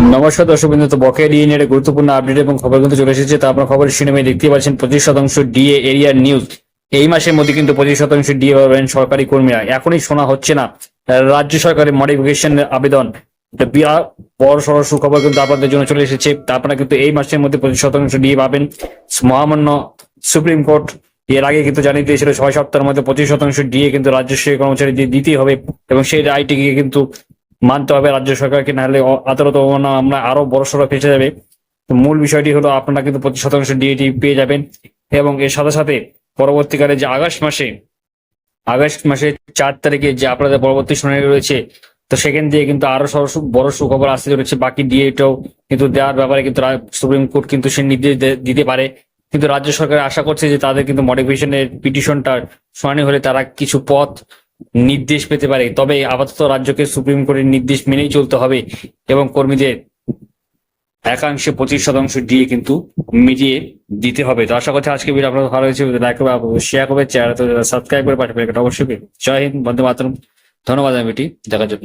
নমস্কার দর্শক বিন্দু তো বকেয়া ডিএ নিয়ে গুরুত্বপূর্ণ আপডেট এবং খবর কিন্তু চলে এসেছে, তো আপনার খবরের সিনেমায় দেখতে পাচ্ছেন। পঁচিশ শতাংশ ডিএ এরিয়ার নিউজ এই মাসের মধ্যে কিন্তু পঁচিশ শতাংশ ডিএ পাবেন সরকারি কর্মীরা। এখনই শোনা হচ্ছে না। রাজ্য সরকারের মডিফিকেশন আবেদন। বড় সড় সুখবর কিন্তু আপনাদের জন্য চলে এসেছে। আপনারা কিন্তু এই মাসের মধ্যে পঁচিশ শতাংশ ডিএ পাবেন। মহামান্য সুপ্রিম কোর্ট এর আগে কিন্তু জানিয়ে দিয়েছিল, ছয় সপ্তাহের মধ্যে পঁচিশ শতাংশ ডিএ কিন্তু রাজ্য সেবা কর্মচারীদের দিতেই হবে এবং সেই রায়টিকে কিন্তু মানতে হবে রাজ্য সরকারকে, নাহলে অ- আদালত অবমাননা আমরা আরও বড় সড়ো ফেসে যাবে। মূল বিষয়টি হলো আপনারা কিন্তু পঁচিশ শতাংশ ডিএটি পেয়ে যাবেন। এবং এর সাথে সাথে পরবর্তীকালে যে আগস্ট মাসে, আগস্ট মাসের চার তারিখে যে আপনাদের পরবর্তী শুনানি রয়েছে, তো সেখান দিয়ে কিন্তু আরও বড় সুখবর আসতে চলেছে। বাকি ডিএটাও কিন্তু দেওয়ার ব্যাপারে কিন্তু সুপ্রিম কোর্ট কিন্তু সে নির্দেশ দিতে পারে। কিন্তু রাজ্য সরকার আশা করছে যে তাদের কিন্তু মডিফিকেশনের পিটিশনটা শুনানি হলে তারা কিছু পথ নির্দেশ পেতে পারে। তবে আপাতত রাজ্যকে সুপ্রিম কোর্টের নির্দেশ মেনেই চলতে হবে এবং কর্মীদের একাংশে পঁচিশ শতাংশ দিয়ে কিন্তু মিটিয়ে দিতে হবে। তো আশা করছি আজকে ভিডিও আপনার ভালো হয়েছে লাইক করবে শেয়ার করবে চ্যানেল সাবস্ক্রাইব করে পাঠাবে অবশ্যই। জয় হিন্দ বন্ধু মাতরম। ধন্যবাদ আমি দেখার জন্য।